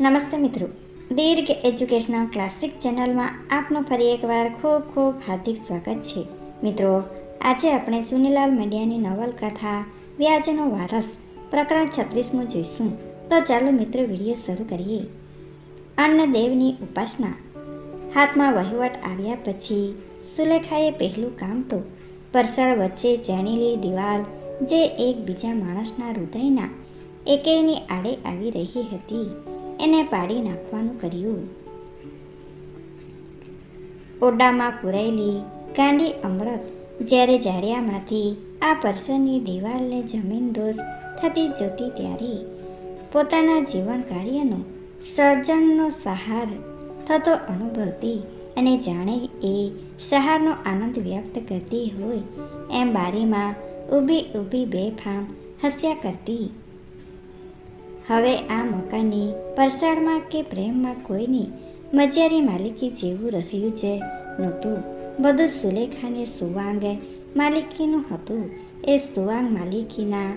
નમસ્તે મિત્રો. દીર્ઘ educational classic ચેનલમાં આપનું ફરી એકવાર ખૂબ ખૂબ હાર્દિક સ્વાગત છે. મિત્રો, આજે આપણે ચુનીલાલ મીડિયાની નવલકથા વ્યાજનો વારસ પ્રકરણ છત્રીસમું જોઈશું. તો ચાલો મિત્રો વીડિયો શરૂ કરીએ. અન્નદેવની ઉપાસના. હાથમાં વહીવટ આવ્યા પછી સુલેખાએ પહેલું કામ તો પરસળ વચ્ચે ચેણીલી દિવાલ જે એક બીજા માણસના હૃદયના એકેયની આડે આવી રહી હતી. એને પાડી નાખવાનું કર્યું. ઓરડામાં પૂરાયેલી ગાંડી અમૃત જ્યારે જાડિયામાંથી આ પરસરની દિવાલને જમીનદોષ થતી જોતી ત્યારે પોતાના જીવન કાર્યનો સર્જનનો સહાર થતો અનુભવતી અને જાણે એ સહારનો આનંદ વ્યક્ત કરતી હોય એમ બારીમાં ઊભી ઊભી બેફામ હસ્યા કરતી હવે આ મકાનની પરસાળમાં કે પ્રેમમાં કોઈની મજારી માલિકી જેવું રહ્યું છે. નહોતું. બધું સુલેખાને સુવાંગ માલિકીનું હતું. એ સુવાંગ માલિકીના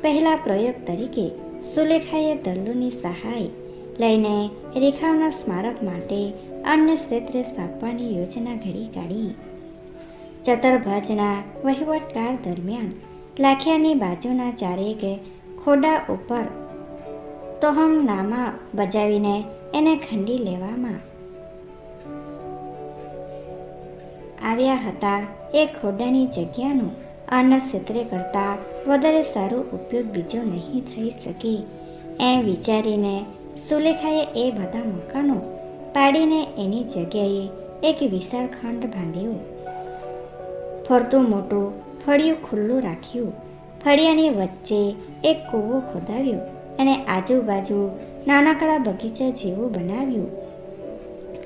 પહેલા પ્રયોગ તરીકે સુલેખાએ દલ્લુની સહાય લઈને રેખાવના સ્મારક માટે અન્ય ક્ષેત્રે સ્થાપવાની યોજના ઘડી કાઢી. ચતરભાજના વહીવટકાળ દરમિયાન લાખિયાની બાજુના ચારેક ખોડા ઉપર તોહમનામા બજાવીને એને ખંડી લેવામાં. આવ્યા હતા એ ખોડાની જગ્યાનો અન્ન ક્ષેત્રે કરતાં વધારે સારો ઉપયોગ બીજો નહીં થઈ શકે. એમ વિચારીને સુલેખાએ એ બધા મકાનો પાડીને એની જગ્યાએ એક વિશાળ ખંડ બાંધ્યો. ફરતું મોટું ફળિયું ખુલ્લું રાખ્યું. ફળિયાની વચ્ચે એક કૂવો ખોદાવ્યો. અને આજુબાજુ નાનકડા બગીચા જેવું બનાવ્યું.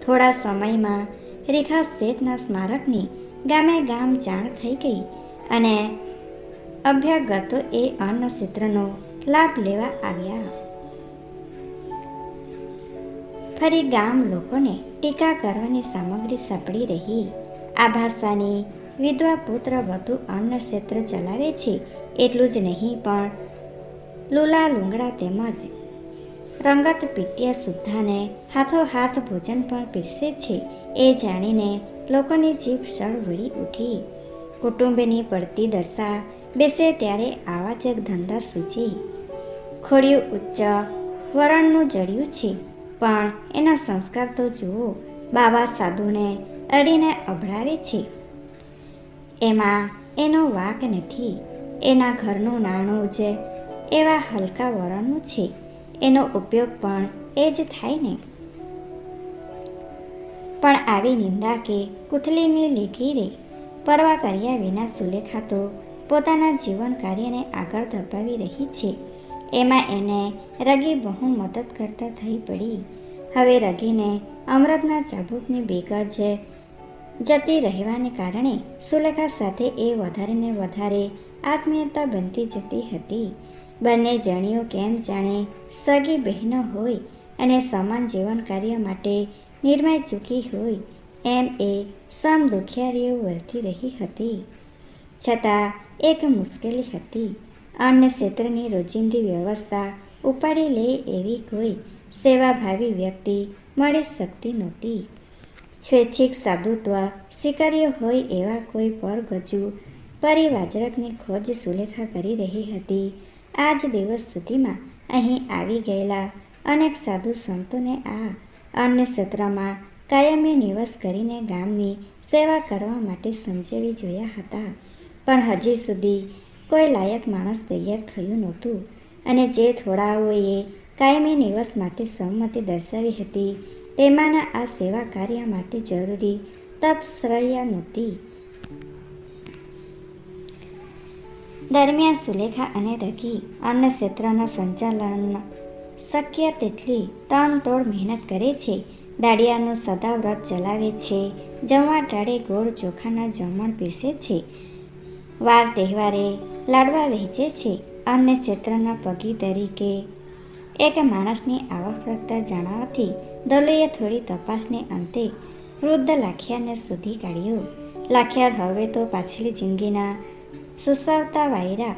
થોડા સમયમાં રેખા શેઠના સ્મારકની ગામે ગામ જાણ થઈ ગઈ અને અભ્યાગતો એ અન્નક્ષેત્રનો લાભ લેવા આવ્યા. ફરી ગામ લોકોને ટીકા કરવાની સામગ્રી સપડી રહી. આ ભાષાની વિધવા પુત્ર વધુ અન્ન ક્ષેત્ર ચલાવે છે, એટલું જ નહીં, પણ લુલા લુંગડા તેમજ રંગત પીટ્યા સુદ્ધાને હાથોહાથ ભોજન પણ પીરસે છે. એ જાણીને લોકોની જીભ સળ વળી ઉઠી. કુટુંબની પડતી દશા બેસે ત્યારે આવા જ ધંધા સૂચી ખોડિયું ઉચ્ચ વરણનું જડ્યું છે, પણ એના સંસ્કાર તો જુઓ બાબા સાધુને અડીને અભડાવે છે. એમાં એનો વાક નથી. એના ઘરનું નાણું જ એવા હલકા વરણનું છે. એનો ઉપયોગ પણ એ જ થાય ને. પણ આવી નિંદા કે કુથલીની લીકીરે પરવા કર્યા વિના સુલેખા તો પોતાના જીવન કાર્યને આગળ ધપાવી રહી છે. એમાં એને રગી બહુ મદદ કરતા થઈ પડી. હવે રગીને અમૃતના ચાબુકની છે જતી રહેવાને કારણે સુલેખા સાથે એ વધારે ને વધારે આત્મીયતા બનતી જતી હતી. બંને જણીઓ કેમ જાણે સગી બહેનો હોય અને સમાન જીવન કાર્ય માટે નિર્ણય ચૂકી હોય, એમ એ સમ દુખિયારીઓ વર્તી રહી હતી. છતાં એક મુશ્કેલી હતી. અન્ય ક્ષેત્રની રોજિંદી વ્યવસ્થા ઉપાડી લે એવી કોઈ સેવાભાવી વ્યક્તિ મળી શકતી નહોતી. સ્વૈચ્છિક સાધુત્વ સ્વીકાર્ય હોય એવા કોઈ પરગજુ પરિવાજરકની ખોજ સુલેખા કરી રહી હતી આ જ દિવસ સુધીમાં અહીં આવી ગયેલા અનેક સાધુ સંતોને આ અન્ય સત્રમાં કાયમી નિવાસ કરીને ગામની સેવા કરવા માટે સમજાવી જોયા હતા. પણ હજી સુધી કોઈ લાયક માણસ તૈયાર થયું નહોતું અને જે થોડાઓએ કાયમી નિવાસ માટે સંમતિ દર્શાવી હતી, તેમાંના આ સેવા કાર્ય માટે જરૂરી તપશ્રયા નહોતી. દરમિયાન સુલેખા અને રકી અન્ન ક્ષેત્રના સંચાલન શક્ય તેટલી તનતોડ મહેનત કરે છે. દાડિયાનું સદા વ્રત ચલાવે છે. જમવા ટાળે ગોળ ચોખાના જમણ પીરસે છે. વાર તહેવારે લાડવા વહેંચે છે. અન્ય ક્ષેત્રના પગી તરીકે એક માણસની આવક જાણવાથી જણાવવાથી દલોએ થોડી તપાસને અંતે વૃદ્ધ લાખિયાને શોધી કાઢ્યો. લાખિયા હવે તો પાછલી જિંદગીના સુસવતા વાયરા.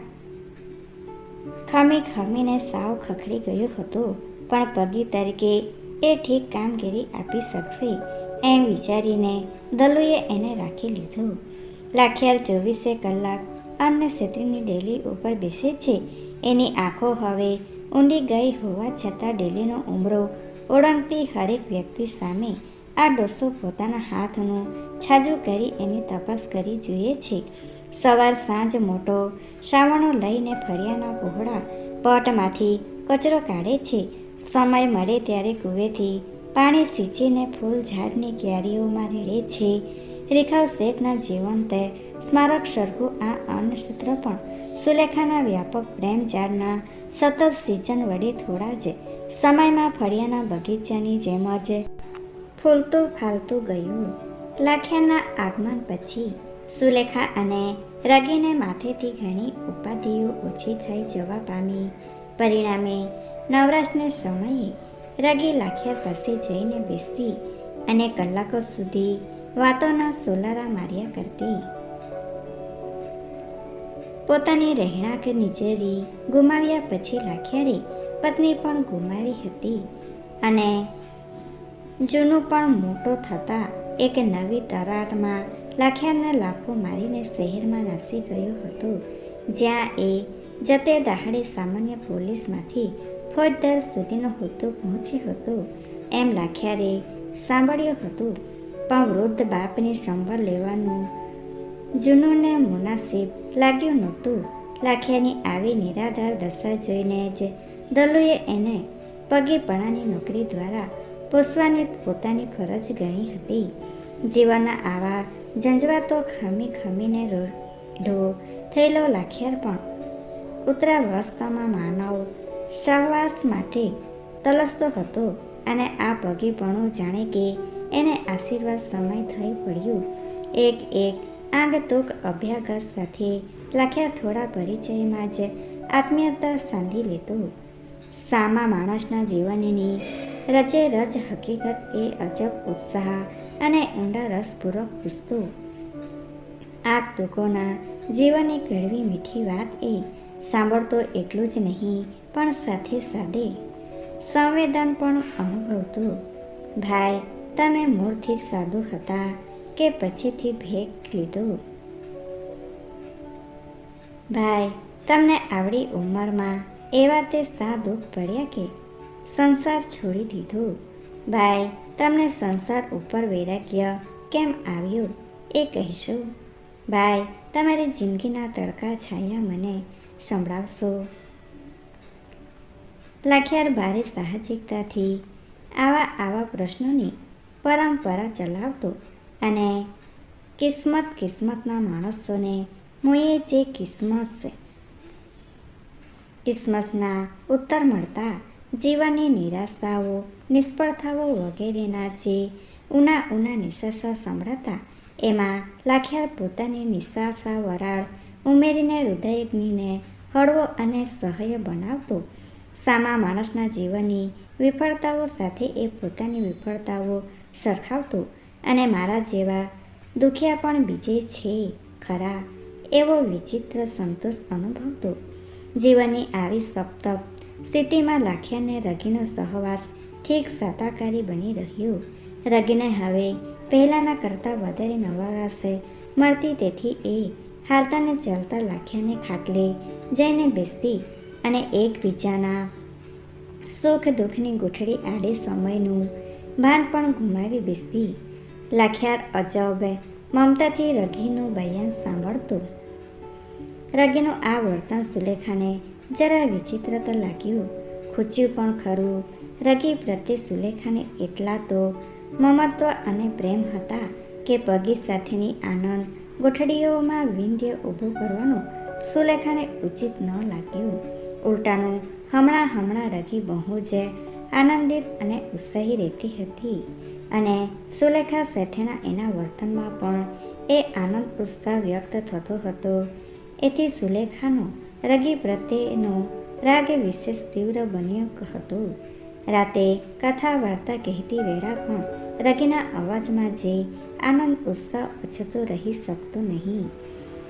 ખમી ખમીને સાવ ખખડી ગયો હતો, પણ પગી તરીકે એ ઠીક કામગીરી આપી શકશે એમ વિચારીને દલુએ એને રાખી લીધો. લાખિયાર ચોવીસે કલાક અન્ન ક્ષેત્રની ડેલી ઉપર બેસે છે. એની આંખો હવે ઊંડી ગઈ હોવા છતાં ડેલીનો ઉમરો ઓળંગતી હરેક વ્યક્તિ સામે આ ડોસો પોતાના હાથનું છાજું કરી એની તપાસ કરી જોઈએ છે. સવાર સાંજ મોટો. શ્રાવણો લઈને ફળિયાના પહોળા પટમાંથી કચરો કાઢે છે. સમય મળે ત્યારે કૂવેથી પાણી સિંચીને ફૂલ ઝાડની ક્યારીઓમાં રેડે છે. રેખાવ શેઠના જીવંત સ્મારક સરખું આ અન્નસૂત્ર પણ સુલેખાના વ્યાપક પ્રેમ ઝાડના સતત સિંચન વડે થોડા જ સમયમાં ફળિયાના બગીચાની જેમ જ ફૂલતું ફાલતું ગયું. લાખિયાના આગમન પછી સુલેખા અને રગીને માથેથી ઘણી ઉપાધિઓ ઓછી થઈ જવા પામી. પરિણામે નવરાશને સમયે રગી લાખિયા પાસે જઈને બેસતી અને કલાકો સુધી વાતોના સોલારા માર્યા કરતી. પોતાની રહેણાંક નિજેરી ગુમાવ્યા પછી લાખિયારે પત્ની પણ ગુમાવી હતી અને જૂનું પણ મોટો થતાં એક નવી તરાટમાં લાખિયાના લાફો મારીને શહેરમાં નાસી ગયો હતો, જ્યાં એ જતે દહાડે સામાન્ય પોલીસમાંથી ફોજદાર સુધીનો હોદ્દો પહોંચ્યો હતો. એમ લાખિયારે સાંભળ્યું હતું, પણ વૃદ્ધ બાપની સંભાળ લેવાનું જૂનોને મુનાસિબ લાગ્યું નહોતું. લાખિયાની આવી નિરાધાર દશા જોઈને જ દલુએ એને પગેપણાની નોકરી દ્વારા પોસવાની પોતાની ફરજ ગણી હતી. જીવાના આવા ઝંઝવાતો ખામી ખામીને ઢો થયેલો લાખિયાર પણ. ઉત્તરાવસ્થામાં માનવ સહવાસ માટે તલસતો હતો અને આ પગીપણું જાણે કે એને આશીર્વાદ સમય થઈ પડ્યું. એક એક આંગતુક અભ્યાગત સાથે લાખ્યા થોડા પરિચયમાં જ આત્મીયતા સાંધી લેતો સામા માણસના જીવનની રચે રજ હકીકત એ અજબ ઉત્સાહ અને ઊંડા રસપૂર્વક પૂછતો આ તૂકોના જીવનની કડવી મીઠી વાત એ સાંભળતો એટલું જ નહીં, પણ સાથે સાથે સંવેદન પણ અનુભવતો. ભાઈ, તમે મૂળથી સાધુ હતા કે પછીથી ભેગ લીધો? ભાઈ, તમને આવડી ઉંમરમાં એવા તે સા દુઃખ પડ્યા કે સંસાર છોડી દીધો? ભાઈ, તમને સંસાર ઉપર વૈરાગ્ય કેમ આવ્યું? એ કહેશો. ભાઈ, તમારી જિંદગીના તડકા છાયા મને સંભળાવશો. લાખિયાર ભારે સાહજિકતાથી આવા આવા પ્રશ્નોની પરંપરા ચલાવતો અને કિસ્મત કિસ્મતના માણસોને મુએ જે કિસ્મત કિસ્મતના ઉત્તર મળતા જીવનની નિરાશાઓ, નિષ્ફળતાઓ વગેરેના જે ઉના ઉના નિશાસા સંભળાતા, એમાં લાખિયાર પોતાની નિશાસા વરાળ ઉમેરીને હૃદયગ્નિને હળવો અને સહ્ય બનાવતો, સામા માણસના જીવનની વિફળતાઓ સાથે એ પોતાની વિફળતાઓ સરખાવતો અને મારા જેવા દુખિયા પણ બીજે છે ખરા એવો વિચિત્ર સંતોષ અનુભવતો. જીવનની આવી સપ્તપ સ્થિતિમાં લાખિયાને રગીનો સહવાસ ઠીક સાતાકારી બની રહ્યો. રગીને હવે પહેલાંના કરતાં વધારે નવરાશે મળતી તેથી એ હાલતાને ચાલતા લાખિયાને ખાટલે જઈને બેસતી અને એકબીજાના સુખ દુઃખની ગૂંથળી આડે સમયનું ભાન પણ ગુમાવી બેસતી. લાખિયાર અજબ મમતાથી રઘીનું બયાન સાંભળતું. રઘીનું આ વર્તન સુલેખાને જરા વિચિત્ર તો લાગ્યું. ખૂચ્યું પણ ખરું. રગી પ્રત્યે સુલેખાને એટલા તો મમત્વ અને પ્રેમ હતા કે પગી સાથેની આનંદ ગોઠડીઓમાં વિંધ્ય ઊભું કરવાનું સુલેખાને ઉચિત ન લાગ્યું. ઉલટાનું હમણાં હમણાં રગી બહુ જ આનંદિત અને ઉત્સાહી રહેતી હતી અને સુલેખા સાથેના એના વર્તનમાં પણ એ આનંદ ઉત્સાહ વ્યક્ત થતો હતો. એથી સુલેખાનો રગી પ્રત્યેનો રાગ વિશેષ તીવ્ર બન્યો હતો. રાતે કથા વાર્તા કહેતી વેળા પણ રગીના અવાજમાં જે આનંદ ઉત્સાહ અછતો રહી શકતો નહીં.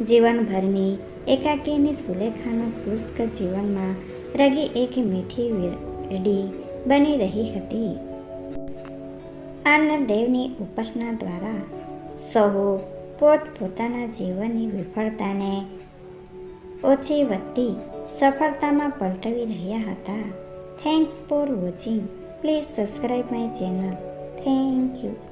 જીવનભરની એકાકીની સુલેખાના શુષ્ક જીવનમાં રગી એક મીઠી વીરડી બની રહી હતી. આનંદદેવની ઉપાસના દ્વારા સહુ પોતપોતાના જીવનની વિફળતાને ઓછી વધતી સફળતામાં પલટવી રહ્યા હતા. Thanks for watching please subscribe my channel thank you